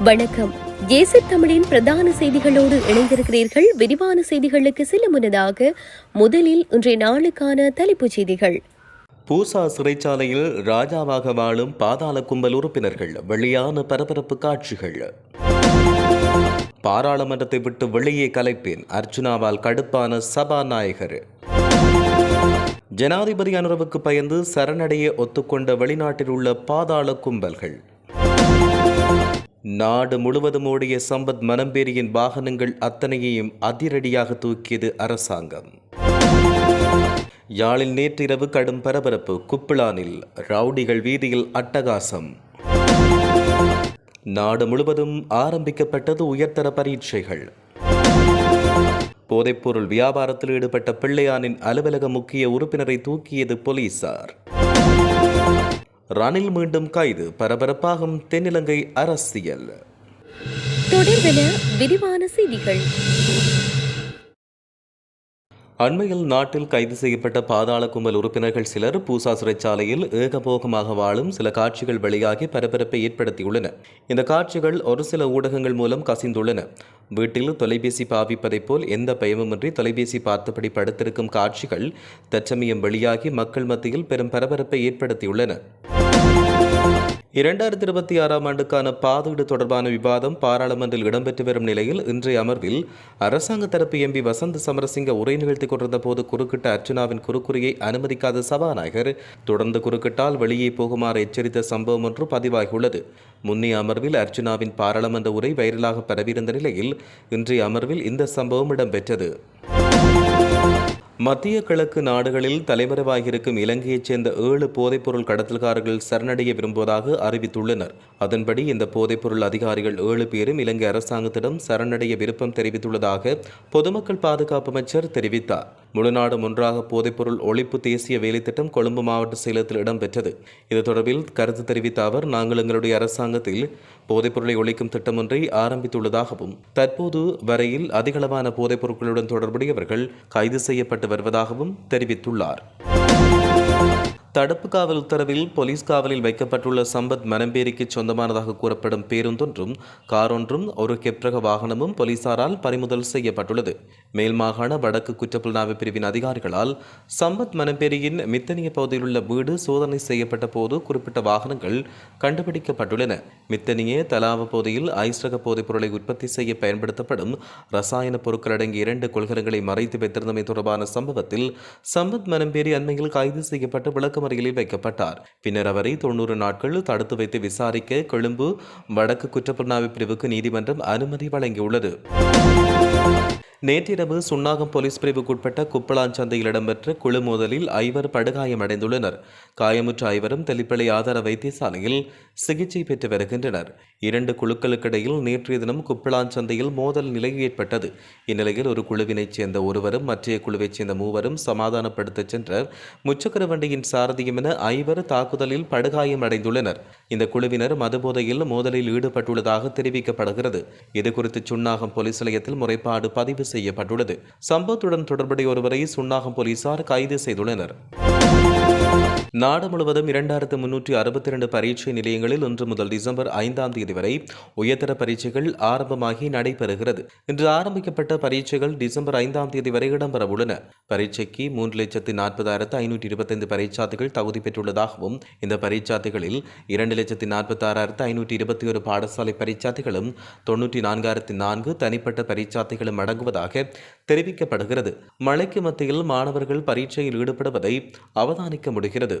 வணக்கம். ஏசி தமிழின் பிரதான செய்திகளோடு இணைந்திருக்கிறீர்கள். விரிவான செய்திகளுக்கு செல்ல முன்னதாக முதலில் இன்றைய நாளுக்கான தலைப்புச் செய்திகள். பூசா சிறைச்சாலையில் ராஜாவாக வாழும் பாதாள கும்பல் உறுப்பினர்கள் வெளியான பரபரப்பு காட்சிகள். பாராளுமன்றத்தை விட்டு வெளியே கலைப்பேன் அர்ச்சுனாவால் கடுப்பான சபாநாயகர். ஜனாதிபதி அனுரவுக்கு பயந்து சரணடைய ஒத்துக்கொண்ட வெளிநாட்டில் உள்ள பாதாள கும்பல்கள். நாடு முழுவதும் ஓடிய சம்பத் மனம்பேரியின் வாகனங்கள் அத்தனையையும் அதிரடியாக தூக்கியது அரசாங்கம். யாழில் நேற்றிரவு கடும் பரபரப்பு. குப்பிளானில் ரவுடிகள் வீதியில் அட்டகாசம். நாடு முழுவதும் ஆரம்பிக்கப்பட்டது உயர்தர பரீட்சைகள். போதைப்பொருள் வியாபாரத்தில் ஈடுபட்ட பிள்ளையானின் அலுவலக முக்கிய உறுப்பினரை தூக்கியது போலீசார். ரணில் மீண்டும் கைது பரபரப்பாகும் தென்னிலங்கை அரசியல். தொடர்பென விரிவான செய்திகள். அண்மையில் நாட்டில் கைது செய்யப்பட்ட பாதாள கும்பல் உறுப்பினர்கள் சிலர் பூசா சிறைச்சாலையில் ஏகபோகமாக வாழும் சில காட்சிகள் வெளியாகி பரபரப்பை ஏற்படுத்தியுள்ளன. இந்த காட்சிகள் ஒரு சில ஊடகங்கள் மூலம் கசிந்துள்ளன. வீட்டில் தொலைபேசி பாவிப்பதைப் போல் எந்த பயமுமின்றி தொலைபேசி பார்த்தபடி படுத்திருக்கும் காட்சிகள் தற்சமயம் வெளியாகி மக்கள் மத்தியில் பெரும் பரபரப்பை ஏற்படுத்தியுள்ளன. இரண்டாயிரத்தி இருபத்தி ஆறாம் ஆண்டுக்கான பாதீடு தொடர்பான விவாதம் பாராளுமன்றில் இடம்பெற்று வரும் நிலையில் இன்றைய அமர்வில் அரசாங்க தரப்பு எம்பி வசந்த் சமரசிங்க உரை நிகழ்த்தி கொண்டிருந்த போது குறுக்கிட்ட அர்ச்சனாவின் குறுக்குறியை அனுமதிக்காத சபாநாயகர் தொடர்ந்து குறுக்கிட்டால் வெளியே போகுமாறு எச்சரித்த சம்பவம் ஒன்று பதிவாகியுள்ளது. முன்னைய அமர்வில் அர்ச்சுனாவின் பாராளுமன்ற உரை வைரலாக பரவியிருந்த நிலையில் இன்றைய அமர்வில் இந்த சம்பவம் இடம்பெற்றது. மத்திய கிழக்கு நாடுகளில் தலைமறைவாகியிருக்கும் இலங்கையைச் சேர்ந்த ஏழு போதைப்பொருள் கடத்தல்காரர்கள் சரணடைய விரும்புவதாக அறிவித்துள்ளனர். அதன்படி இந்த போதைப்பொருள் அதிகாரிகள் ஏழு பேரும் இலங்கை அரசாங்கத்திடம் சரணடைய விருப்பம் தெரிவித்துள்ளதாக பொதுமக்கள் பாதுகாப்பு அமைச்சர் தெரிவித்தார். முழுநாடு ஒன்றாக போதைப்பொருள் ஒழிப்பு தேசிய வேலைத்திட்டம் கொழும்பு மாவட்ட செயலத்தில் இடம்பெற்றது. இது தொடர்பில் கருத்து தெரிவித்த அவர் நாங்கள் எங்களுடைய அரசாங்கத்தில் போதைப்பொருளை ஒழிக்கும் திட்டம் ஒன்றை ஆரம்பித்துள்ளதாகவும் தற்போது வரையில் அதிகளவான போதைப்பொருட்களுடன் தொடர்புடையவர்கள் கைது செய்யப்பட்டு வருவதாகவும் தெரிவித்துள்ளார். தடுப்பு காவல் உத்தரவில் போலீஸ் காவலில் வைக்கப்பட்டுள்ள சம்பத் மனம்பேரிக்கு சொந்தமானதாக கூறப்படும் பேருந்தொன்றும் காரொன்றும் ஒரு கெப்ரக வாகனமும் போலீசாரால் பறிமுதல் செய்யப்பட்டுள்ளது. மேல் மாகாண வடக்கு குற்றப்புலனாய்வு பிரிவின் அதிகாரிகளால் சம்பத் மனம்பேரியின் மித்தனிய பகுதியில் உள்ள வீடு சோதனை செய்யப்பட்ட போது குறிப்பிட்ட வாகனங்கள் கண்டுபிடிக்கப்பட்டுள்ளன. மித்தனியே தலாவ போதையில் ஐஸ்ரக போதைப் பொருளை உற்பத்தி செய்ய பயன்படுத்தப்படும் ரசாயன பொருட்கள் அடங்கிய இரண்டு கொள்கலங்களை மறைத்து வைத்திருந்தமை தொடர்பான சம்பவத்தில் சம்பத் மனம்பேரி அண்மையில் கைது செய்யப்பட்டு விளக்கமறியலில் வைக்கப்பட்டார். பின்னர் அவரை தொண்ணூறு நாட்கள் தடுத்து வைத்து விசாரிக்க கொழும்பு வடக்கு குற்றப்புலனாய்வு பிரிவுக்கு நீதிமன்றம் அனுமதி வழங்கியுள்ளது. நேற்றிரவு சுன்னாகம் போலீஸ் பிரிவுக்குட்பட்ட குப்பளாஞ்சந்தையில் இடம்பெற்ற குழு மோதலில் ஐவர் படுகாயமடைந்துள்ளனர். காயமுற்ற ஐவரும் தெல்லிப்பளை ஆதார வைத்தியசாலையில் சிகிச்சை பெற்று வருகின்றனர். இரண்டு குழுக்களுக்கிடையில் நேற்றைய தினம் குப்பளாஞ்சந்தையில் மோதல் நிலை ஏற்பட்டது. இந்நிலையில் ஒரு குழுவினைச் சேர்ந்த ஒருவரும் மற்றைய குழுவைச் சேர்ந்த மூவரும் சமாதானப்படுத்தச் சென்ற முச்சக்கர வண்டியின் சாரதியும் என ஐவர் தாக்குதலில் படுகாயம் அடைந்துள்ளனர். இந்த குழுவினர் மதுபோதையில் மோதலில் ஈடுபட்டுள்ளதாக தெரிவிக்கப்படுகிறது. இதுகுறித்து சுன்னாகம் போலீஸ் நிலையத்தில் முறைப்பாடு பதிவு செய்யப்பட்டுள்ளது. சம்பவத்துடன் தொடர்புடைய ஒருவரை சுன்னாகம் போலீசார் கைது செய்துள்ளனர். நாடு முழுவதும் இரண்டாயிரத்து முன்னூற்றி அறுபத்தி இரண்டு பரீட்சை நிலையங்களில் இன்று முதல் டிசம்பர் ஐந்தாம் தேதி வரை உயர்தர பரீட்சைகள் ஆரம்பமாகி நடைபெறுகிறது. இன்று ஆரம்பிக்கப்பட்ட பரீட்சைகள் டிசம்பர் ஐந்தாம் தேதி வரை இடம்பெறவுள்ளன. பரீட்சைக்கு மூன்று லட்சத்து நாற்பதாயிரத்து ஐநூற்றி இருபத்தைந்து பரீட்சார்த்திகள் தகுதி பெற்றுள்ளதாகவும் இந்த பரீட்சார்த்திகளில் இரண்டு லட்சத்து நாற்பத்தாறாயிரத்து ஐநூற்றி இருபத்தி ஒரு பாடசாலை பரீட்சார்த்திகளும் தொன்னூற்றி நான்காயிரத்து நான்கு தனிப்பட்ட பரீட்சார்த்திகளும் அடங்குவதாக தெரிவிக்கப்படுகிறது. மழைக்கு மத்தியில் மாணவர்கள் பரீட்சையில் ஈடுபடுவதை அவதானிக்க முடிகிறது.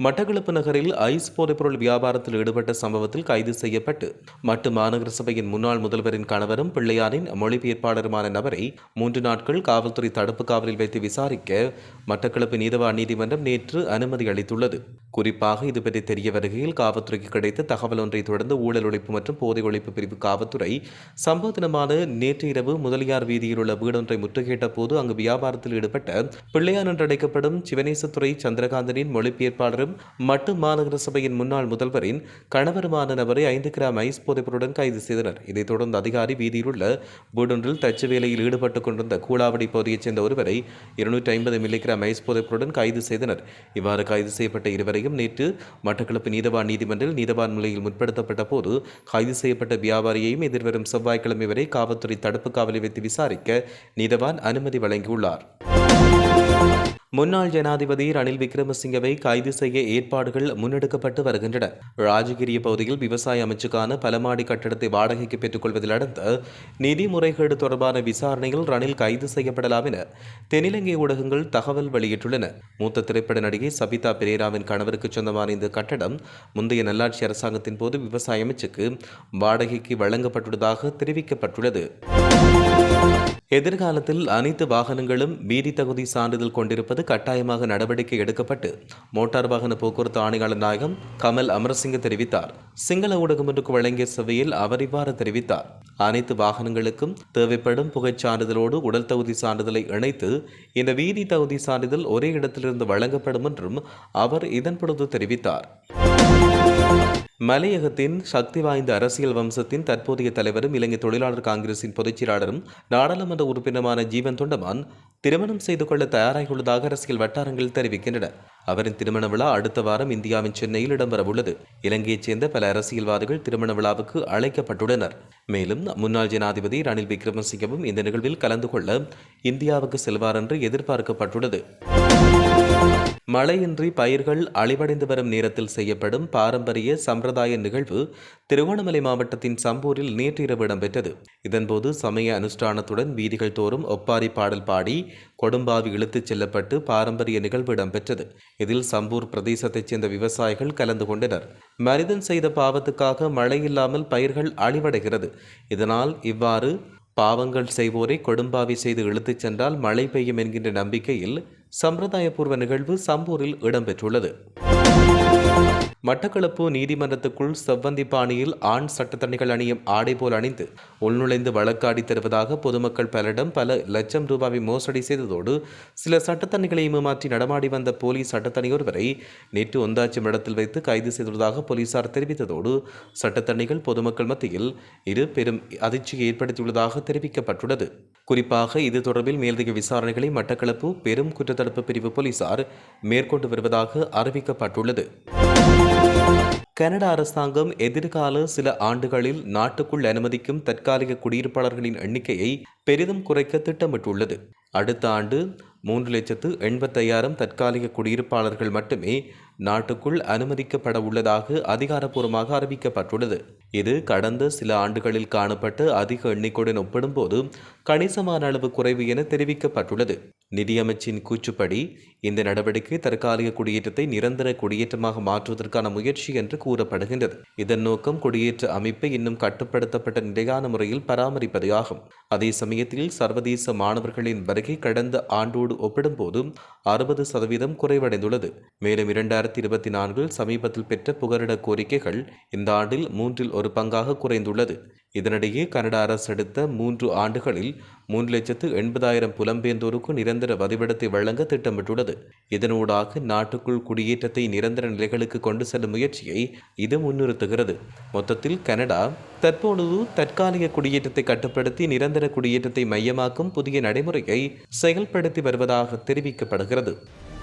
மட்டக்களப்பு நகரில் ஐஸ் போதைப்பொருள் வியாபாரத்தில் ஈடுபட்ட சம்பவத்தில் கைது செய்யப்பட்டு மட்டு மாநகர சபையின் முன்னாள் முதல்வரின் கணவரும் பிள்ளையாரின் மொழிபெயர்ப்பாளருமான நபரை மூன்று நாட்கள் காவல்துறை தடுப்பு காவலில் வைத்து விசாரிக்க மட்டக்களப்பு நீதவா நீதிமன்றம் நேற்று அனுமதி அளித்துள்ளது. குறிப்பாக இது பற்றி தெரிய வருகையில் காவல்துறைக்கு கிடைத்த தகவல் ஒன்றை தொடர்ந்து ஊழல் ஒழிப்பு மற்றும் போதை ஒழிப்பு பிரிவு காவல்துறை சம்பவ தினமான நேற்று இரவு முதலியார் வீதியில் உள்ள வீடொன்றை முற்றுகையிட்ட போது அங்கு வியாபாரத்தில் ஈடுபட்ட பிள்ளையார் என்று அழைக்கப்படும் சிவனேசத்துறை சந்திரகாந்தனின் மொழிபெயர்ப்பாளரும் மற்றும் மட்டு மாநகர சபையின் முன்னாள் முதல்வரின் கணவருமான நபரை ஐந்து கிராம் ஐஸ் போதைப்பொருடன் கைது செய்தனர். இதைத் தொடர்ந்து அதிகாரி வீதியில் உள்ள வீடொன்றில் தச்சு வேலையில் ஈடுபட்டுக் கொண்டிருந்த கூலாவடி பகுதியைச் சேர்ந்த ஒருவரை இருநூற்றி ஐம்பது மில்லிகிராம் ஐஸ் போதைப்பொருடன் கைது செய்தனர். இவ்வாறு கைது செய்யப்பட்ட இருவரையும் நேற்று மட்டக்களப்பு நீதவான் நீதிமன்றில் நீதவான் முறையில் முற்படுத்தப்பட்ட போது கைது செய்யப்பட்ட வியாபாரியையும் எதிர்வரும் செவ்வாய்க்கிழமை வரை காவல்துறை தடுப்பு காவலை வைத்து விசாரிக்க நீதவான் அனுமதி வழங்கியுள்ளார். முன்னாள் ஜனாதிபதி ரணில் விக்ரமசிங்கவை கைது செய்ய ஏற்பாடுகள் முன்னெடுக்கப்பட்டு வருகின்றன. ராஜகிரிய பகுதியில் விவசாய அமைச்சுக்கான பலமாடி கட்டடத்தை வாடகைக்கு பெற்றுக் கொள்வதில் நடந்த நிதி முறைகேடு தொடர்பான விசாரணையில் ரணில் கைது செய்யப்படலாம் என தென்னிலங்கை ஊடகங்கள் தகவல் வெளியிட்டுள்ளன. மூத்த திரைப்பட நடிகை சபிதா பெரேராவின் கணவருக்கு சொந்தமான இந்த கட்டடம் முந்தைய நல்லாட்சி அரசாங்கத்தின் போது விவசாய அமைச்சுக்கு வாடகைக்கு வழங்கப்பட்டுள்ளதாக தெரிவிக்கப்பட்டுள்ளது. எதிர்காலத்தில் அனைத்து வாகனங்களும் வீதி தகுதி சான்றிதழ் கொண்டிருப்பது கட்டாயமாக நடவடிக்கை எடுக்கப்பட்டு மோட்டார் வாகன போக்குவரத்து ஆணையாளர் நாயகம் கமல் அமரசிங்க தெரிவித்தார். சிங்கள ஊடகம் ஒன்றுக்கு வழங்கிய சபையில் அவர் இவ்வாறு தெரிவித்தார். அனைத்து வாகனங்களுக்கும் தேவைப்படும் புகைச் சான்றிதழோடு உடல் தகுதி சான்றிதழை இணைத்து இந்த வீதி தகுதி சான்றிதழ் ஒரே இடத்திலிருந்து வழங்கப்படும் என்றும் அவர் இதன்பொழுது தெரிவித்தார். மலையகத்தின் சக்தி வாய்ந்த அரசியல் வம்சத்தின் தற்போதைய தலைவரும் இலங்கை தொழிலாளர் காங்கிரசின் பொதுச்செயலாளரும் நாடாளுமன்ற உறுப்பினருமான ஜீவன் தொண்டமான் திருமணம் செய்து கொள்ள தயாராகியுள்ளதாக அரசியல் வட்டாரங்கள் தெரிவிக்கின்றன. அவரின் திருமண விழா அடுத்த வாரம் இந்தியாவின் சென்னையில் இடம்பெறவுள்ளது இலங்கையைச் சேர்ந்த பல அரசியல்வாதிகள் திருமண விழாவுக்கு அழைக்கப்பட்டுள்ளனர். மேலும் முன்னாள் ஜனாதிபதி ரணில் விக்ரமசிங்கவும் இந்த நிகழ்வில் கலந்து கொள்ள இந்தியாவுக்கு செல்வார் என்று எதிர்பார்க்கப்பட்டுள்ளது. மழையின்றி பயிர்கள் அழிவடைந்து வரும் நேரத்தில் செய்யப்படும் பாரம்பரிய சம்பிரதாய நிகழ்வு திருகோணமலை மாவட்டத்தின் சம்பூரில் நேற்றிரவு இடம்பெற்றது. இதன்போது சமய அனுஷ்டானத்துடன் வீதிகள் தோறும் ஒப்பாரி பாடல் பாடி கொடும்பாவி இழுத்துச் செல்லப்பட்டு பாரம்பரிய நிகழ்வு இடம்பெற்றது. இதில் சம்பூர் பிரதேசத்தைச் சேர்ந்த விவசாயிகள் கலந்து கொண்டனர். மனிதன் செய்த பாவத்துக்காக மழை இல்லாமல் பயிர்கள் அழிவடைகிறது. இதனால் இவ்வாறு பாவங்கள் செய்வோரை கொடும்பாவி செய்து இழுத்துச் சென்றால் மழை பெய்யும் என்கின்ற நம்பிக்கையில் சம்பிரதாயபூர்வ நிகழ்வு சம்பூரில் இடம்பெற்றுள்ளது. மட்டக்களப்பு நீதிமன்றத்துக்குள் செவ்வந்தி பாணியில் ஆண் சட்டத்தணிகள் அணியும் ஆடை போல் அணிந்து உள்நுழைந்து வழக்காடி தருவதாக பொதுமக்கள் பலரிடம் பல லட்சம் ரூபாவை மோசடி செய்ததோடு சில சட்டத்தணிகளை ஏமாற்றி நடமாடி வந்த போலீஸ் சட்டத்தணி ஒருவரை நேற்று ஒந்தாச்சி இடத்தில் வைத்து கைது செய்துள்ளதாக போலீசார் தெரிவித்ததோடு சட்டத்தணிகள் பொதுமக்கள் மத்தியில் இரு பெரும் அதிர்ச்சியை ஏற்படுத்தியுள்ளதாக தெரிவிக்கப்பட்டுள்ளது. குறிப்பாக இது தொடர்பில் மேலதிக விசாரணைகளை மட்டக்களப்பு பெரும் குற்றத்தடுப்பு பிரிவு போலீசார் மேற்கொண்டு வருவதாக அறிவிக்கப்பட்டுள்ளது. கனடா அரசாங்கம் எதிர்கால சில ஆண்டுகளில் நாட்டுக்குள் அனுமதிக்கும் தற்காலிக குடியிருப்பாளர்களின் எண்ணிக்கையை பெரிதும் குறைக்க திட்டமிட்டுள்ளது. அடுத்த ஆண்டு மூன்று லட்சத்து எண்பத்தையாயிரம் தற்காலிக குடியிருப்பாளர்கள் மட்டுமே நாட்டுக்குள் அனுமதிக்கப்பட உள்ளதாக அதிகாரப்பூர்வமாக அறிவிக்கப்பட்டுள்ளது. இது கடந்த சில ஆண்டுகளில் காணப்பட்டு அதிக எண்ணிக்கையுடன் ஒப்பிடும்போது கணிசமான அளவு குறைவு என தெரிவிக்கப்பட்டுள்ளது. நிதியமைச்சின் கூற்றுப்படி இந்த நடவடிக்கை தற்காலிக குடியேற்றத்தை நிரந்தர குடியேற்றமாக மாற்றுவதற்கான முயற்சி என்று கூறப்படுகின்றது. இதன் நோக்கம் குடியேற்ற அமைப்பை இன்னும் கட்டுப்படுத்தப்பட்ட நிலையான முறையில் பராமரிப்பது ஆகும். அதே சமயத்தில் சர்வதேச மாணவர்களின் வருகை கடந்த ஆண்டோடு ஒப்பிடும்போது அறுபது சதவீதம் குறைவடைந்துள்ளது. மேலும் இரண்டாயிரத்தி இருபத்தி நான்கில் சமீபத்தில் பெற்ற புகலிட கோரிக்கைகள் இந்த ஆண்டில் மூன்றில் ஒரு பங்காக குறைந்துள்ளது. இதனிடையே கனடா அரசு எடுத்த மூன்று ஆண்டுகளில் மூன்று லட்சத்து எண்பதாயிரம் புலம்பெயர்ந்தோருக்கு நிரந்தர வதிவிடத்தை வழங்க திட்டமிட்டுள்ளது. இதனூடாக நாட்டுக்குள் குடியேற்றத்தை நிரந்தர நிலைகளுக்கு கொண்டு செல்லும் முயற்சியை இது முன்னிறுத்துகிறது. மொத்தத்தில் கனடா தற்பொழுது தற்காலிக குடியேற்றத்தை கட்டுப்படுத்தி நிரந்தர குடியேற்றத்தை மையமாக்கும் புதிய நடைமுறையை செயல்படுத்தி வருவதாக தெரிவிக்கப்படுகிறது.